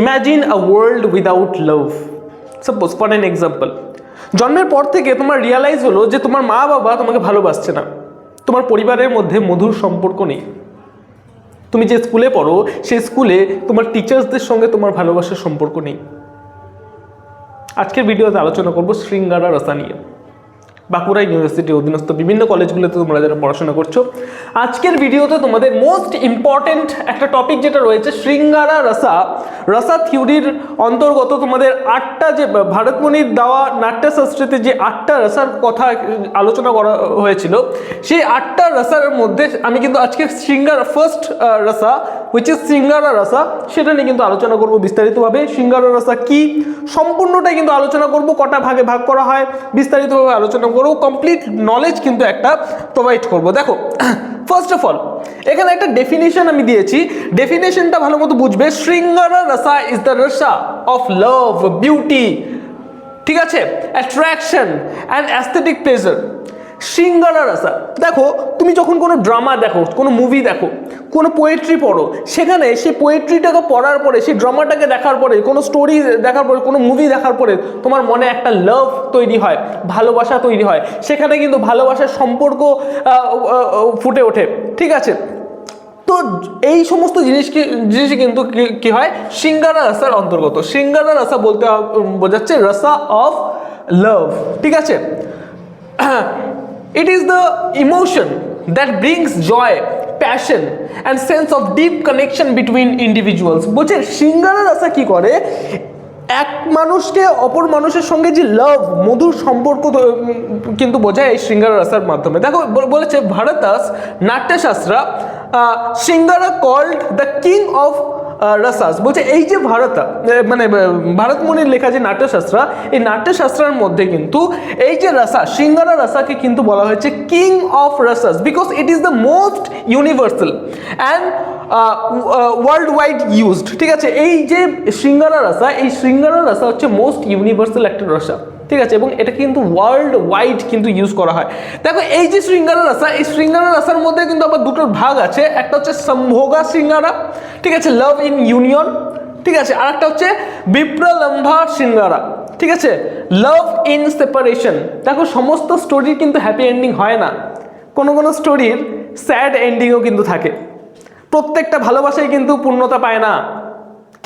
Imagine a world without love suppose for an example জন্মের পর থেকে তোমার রিয়ালাইজ হলো যে তোমার মা বাবা তোমাকে ভালোবাসছে না। তোমার পরিবারের মধ্যে মধুর সম্পর্ক নেই। তুমি যে স্কুলে পড়ো, সেই স্কুলে তোমার টিচার্সদের সঙ্গে তোমার ভালোবাসার সম্পর্ক নেই। আজকের ভিডিওতে আলোচনা করব শৃঙ্গারা রসা নিয়ে বাঁকুড়া ইউনিভার্সিটি অধীনস্থ বিভিন্ন কলেজগুলোতে তোমরা যারা পড়াশোনা করছ, আজকের ভিডিওতে তোমাদের মোস্ট ইম্পর্টেন্ট একটা টপিক যেটা রয়েছে, শৃঙ্গারা রসা। রসা থিওরির অন্তর্গত তোমাদের আটটা যে ভারতমণির দেওয়া নাট্যশাস্ত্রীতে যে আটটা রসার কথা আলোচনা করা হয়েছিল, সেই আটটা রসার মধ্যে আমি কিন্তু আজকে শৃঙ্গার first rasa which is shringara rasa সেটা নিয়ে কিন্তু আলোচনা করব বিস্তারিতভাবে। শৃঙ্গারা রসা কি? সম্পূর্ণটাই কিন্তু আলোচনা করব, কটা ভাগে ভাগ করা হয়, বিস্তারিতভাবে আলোচনা করব কমপ্লিট নলেজ কিন্তু একটা প্রোভাইড করব। দেখো ফার্স্ট অফ অল এখানে একটা ডেফিনেশন আমি দিয়েছি। ডেফিনেশনটা ভালো মতো বুঝবে। Shringara rasa is the rasa of love beauty ঠিক আছে? Attraction and aesthetic pleasure shringara rasa দেখো, তুমি যখন কোনো ড্রামা দেখো, কোনো মুভি দেখো কোনো পোয়েট্রি পড়ো। সেখানে সেই পোয়েট্রিটাকে পড়ার পরে, সেই ড্রামাটাকে দেখার পরে, কোনো স্টোরি দেখার পরে, কোনো মুভি দেখার পরে তোমার মনে একটা লাভ তৈরি হয়, ভালোবাসা তৈরি হয়। সেখানে কিন্তু ভালোবাসার সম্পর্ক ফুটে ওঠে। ঠিক আছে? তো এই সমস্ত জিনিস কি, জিনিস কিন্তু কি- হয়? সিঙ্গারা রসার অন্তর্গত। সিঙ্গারা রসা বলতে বোঝাচ্ছে রসা অফ লাভ ঠিক আছে? It is the emotion that brings joy passion and sense of deep connection between individuals বলছে সিঙ্গারা রাসা কী করে? এক মানুষকে অপর মানুষের সঙ্গে যে লাভ মধুর সম্পর্ক কিন্তু বোঝায় এই শৃঙ্গারা রাসার মাধ্যমে। দেখো বল- বলেছে Bharata's Natyashastra shringara called the king of rasas বলছে, এই যে ভারতা মানে ভারতমণির লেখা যে নাট্যশাস্ত্র, এই নাট্যশাস্ত্রের মধ্যে কিন্তু এই যে রসা, সিঙ্গারা রসাকে কিন্তু বলা হয়েছে king of rasas because it is the most universal and world wide used ঠিক আছে? এই যে সিঙ্গারা রসা, এই সিঙ্গারা রসা হচ্ছে মোস্ট ইউনিভার্সাল একটা রসা। ঠিক আছে, এবং এটা কিন্তু ওয়ার্ল্ড ওয়াইড কিন্তু ইউজ করা হয়। দেখো, এই যে শৃঙ্গারা রাসা, এই শৃঙ্গারা রাসার মধ্যে কিন্তু আবার দুটো ভাগ আছে। একটা হচ্ছে সম্ভোগা শৃঙ্গারা, ঠিক আছে লাভ ইন ইউনিয়ন ঠিক আছে, আর একটা হচ্ছে বিপ্রলম্ভা শৃঙ্গারা, ঠিক আছে লাভ ইন সেপারেশন দেখো, সমস্ত স্টোরির কিন্তু হ্যাপি এন্ডিং হয় না। কোনো কোনো স্টোরির স্যাড এন্ডিংও কিন্তু থাকে। প্রত্যেকটা ভালোবাসাই কিন্তু পূর্ণতা পায় না।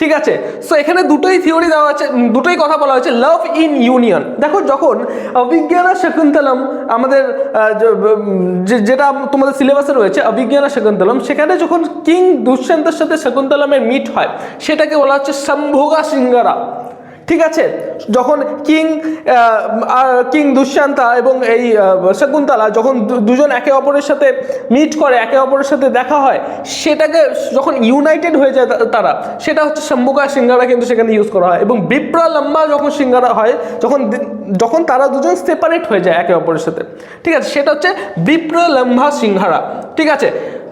ঠিক আছে? সো এখানে দুটোই থিওরি দেওয়া আছে দুটোই কথা বলা হয়েছে লাভ ইন ইউনিয়ন দেখো, যখন অভিজ্ঞানা শকুন্তলম আমাদের যেটা তোমাদের সিলেবাসে রয়েছে অভিজ্ঞানা শকুন্তলম, সেখানে যখন কিং দুষ্যন্তের সাথে শকুন্তলমের মিট হয়, সেটাকে বলা হচ্ছে সম্ভোগা সিঙ্গারা। ঠিক আছে? যখন কিং কিং দুষ্যান্তা এবং এই শকুন্তলা যখন দুজন একে অপরের সাথে মিট করে, একে অপরের সাথে দেখা হয়, সেটাকে যখন ইউনাইটেড হয়ে যায় তারা, সেটা হচ্ছে সম্ভুকা সিঙ্গারা কিন্তু সেখানে ইউজ করা হয় এবং বিপ্রা লম্বা যখন সিঙ্গারা হয়, যখন যখন তারা দুজন সেপারেট হয়ে যায় একে অপরের সাথে। ঠিক আছে? সেটা হচ্ছে বিপ্র লম্বা সিংহারা ঠিক আছে?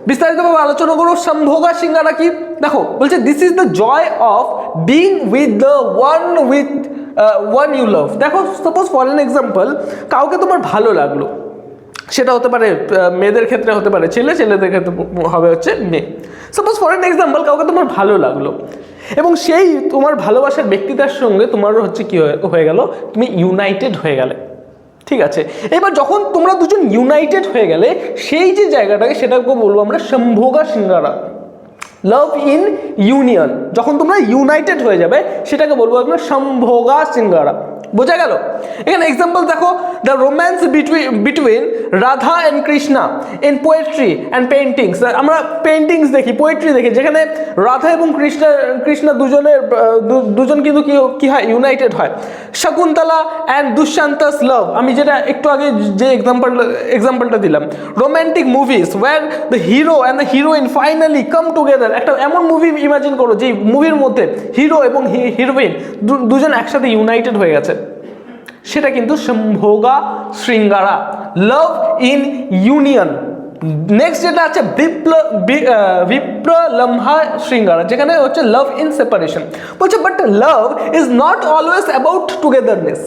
বিস্তারিতভাবে আলোচনা করব, সম্ভোগা সিঙ্গারা কি? দেখো, বলছে this is the joy of being with the one with one you love দেখো সাপোজ ফর এন এক্সাম্পল কাউকে তোমার ভালো লাগল, সেটা হতে পারে মেয়েদের ক্ষেত্রে হতে পারে, ছেলে, ছেলেদের ক্ষেত্রে হবে হচ্ছে মেয়ে। সাপোজ ফর এন এক্সাম্পল কাউকে তোমার ভালো লাগল, এবং সেই তোমার ভালোবাসার ব্যক্তিটার সঙ্গে তোমার হচ্ছে কি হয়ে- গেল, তুমি ইউনাইটেড হয়ে গেলে। ঠিক আছে? এবার যখন তোমরা দুজন ইউনাইটেড হয়ে গেলে, সেই যে জায়গাটাকে সেটাকে বলব আমরা সম্ভোগা সিঙ্গারা। লাভ ইন ইউনিয়ন যখন তোমরা ইউনাইটেড হয়ে যাবে, সেটাকে বলব আমরা সম্ভোগা সিঙ্গারা। বোঝা গেল? এখানে এক্সাম্পল দেখো the romance between between Radha and Krishna in poetry and paintings আমরা পেন্টিংস দেখি পোয়েট্রি দেখি, যেখানে রাধা এবং কৃষ্ণ কৃষ্ণ দুজনের দুজন কিন্তু কি হয় ইউনাইটেড হয়। শকুন্তলা অ্যান্ড দুষ্যান্তাস লাভ আমি যেটা একটু আগে যে এক্সাম্পল এক্সাম্পলটা দিলাম। Romantic movies were the hero and the heroine finally come together একটা এমন মুভি ইমাজিন করো যে মুভির মধ্যে হিরো এবং হিরোইন দুজন একসাথে ইউনাইটেড হয়ে গেছে। সেটা কিন্তু sambhoga shringara. Love in union next যেটা আছে, বিপ্ল বিপ্রলম্হা শৃঙ্গারা, যেখানে হচ্ছে লাভ ইন সেপারেশন বলছে but love is not always about togetherness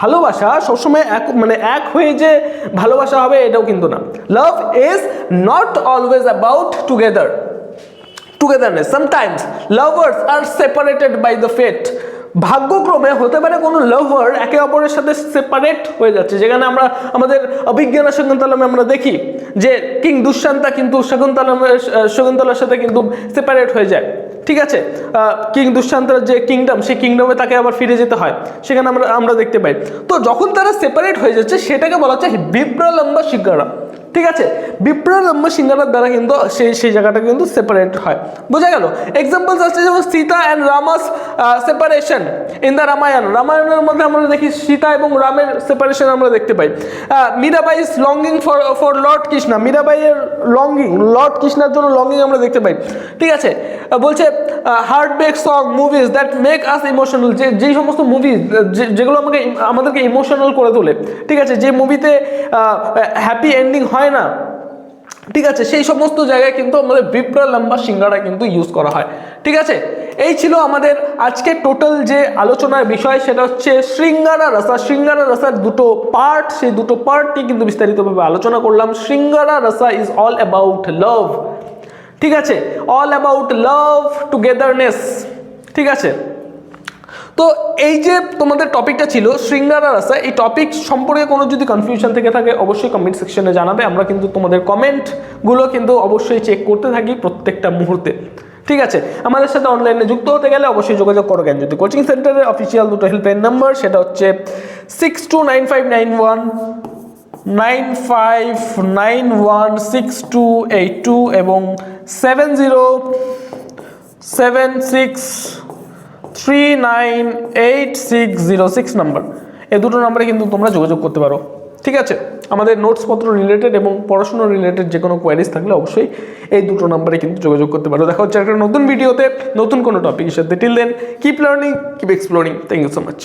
ভালোবাসা সবসময় এক মানে এক হয়ে যে ভালোবাসা হবে, এটাও কিন্তু না। Love is not always about together togetherness sometimes lovers are separated by the fate ভাগ্যক্রমে হতে পারে কোনো লাভার একে অপরের সাথে সেপারেট হয়ে যাচ্ছে। যেখানে আমরা আমাদের অভিজ্ঞানা শকুন্তলামে আমরা দেখি যে কিং দুষ্যান্তা কিন্তু শকুন্তলামের শকুন্তলার সাথে কিন্তু সেপারেট হয়ে যায়। ঠিক আছে? কিং দুষ্যান্তার যে কিংডম সেই কিংডমে তাকে আবার ফিরে যেতে হয়। সেখানে আমরা আমরা দেখতে পাই। তো যখন তারা সেপারেট হয়ে যাচ্ছে, সেটাকে বলা হচ্ছে বিপ্রলম্বা শিকারা ঠিক আছে? বিপ্রলম্ব সিঙ্গারার দ্বারা কিন্তু সেই সেই জায়গাটা কিন্তু সেপারেট হয়। বোঝা গেল? এক্সাম্পলস আছে যেমন Sita and Rama's separation in the Ramayana রামায়ণের মধ্যে আমরা দেখি সীতা এবং রামের সেপারেশন আমরা দেখতে পাই। Mirabai is longing for for Lord Krishna মীরাবাইয়ের longing Lord কৃষ্ণার জন্য লঙ্গিং আমরা দেখতে পাই। ঠিক আছে? বলছে heart break song movies that make us emotional যে, যেই সমস্ত মুভি যেগুলো আমাকে আমাদেরকে ইমোশনাল করে তোলে, ঠিক আছে? যে মুভিতে হ্যাপি এন্ডিং হয় না, ঠিক আছে? সেই সমস্ত জায়গায় কিন্তু আমাদের বিপ্রা লম্বা সিঙ্গারা কিন্তু ইউজ করা হয়, ঠিক আছে? এই ছিল আমাদের আজকে টোটাল যে আলোচনার বিষয়, সেটা হচ্ছে শৃঙ্গারা রসা। শৃঙ্গারা রসার দুটো পার্ট সেই দুটো পার্টটি কিন্তু বিস্তারিতভাবে আলোচনা করলাম। Shringara rasa is all about লাভ ঠিক আছে? অল অ্যাবাউট লাভ টুগেদারনেস ঠিক আছে? তো এই যে তোমাদের টপিকটা ছিল শৃঙ্গারা রাস্তা এই টপিক সম্পর্কে কোনো যদি কনফিউশন থেকে থাকে, অবশ্যই কমেন্ট সেকশনে জানাবে। আমরা কিন্তু তোমাদের কমেন্টগুলো কিন্তু অবশ্যই চেক করতে থাকি প্রত্যেকটা মুহূর্তে। ঠিক আছে? আমাদের সাথে অনলাইনে যুক্ত হতে গেলে অবশ্যই যোগাযোগ করো জ্ঞান যদি কোচিং সেন্টারের অফিসিয়াল দুটো হেল্পলাইন নাম্বার সেটা হচ্ছে six two nine five nine one nine five nine one six two eight two এবং seven zero seven six three nine eight six zero six number. এই দুটো নাম্বারে কিন্তু তোমরা যোগাযোগ করতে পারো। ঠিক আছে? আমাদের নোটসপত্র রিলেটেড এবং পড়াশোনা রিলেটেড যে কোনো কোয়ারিজ থাকলে অবশ্যই এই দুটো নাম্বারে কিন্তু যোগাযোগ করতে পারো। দেখা হচ্ছে একটা নতুন ভিডিওতে নতুন কোনো টপিকের সাথে। Till then keep learning keep exploring thank you so much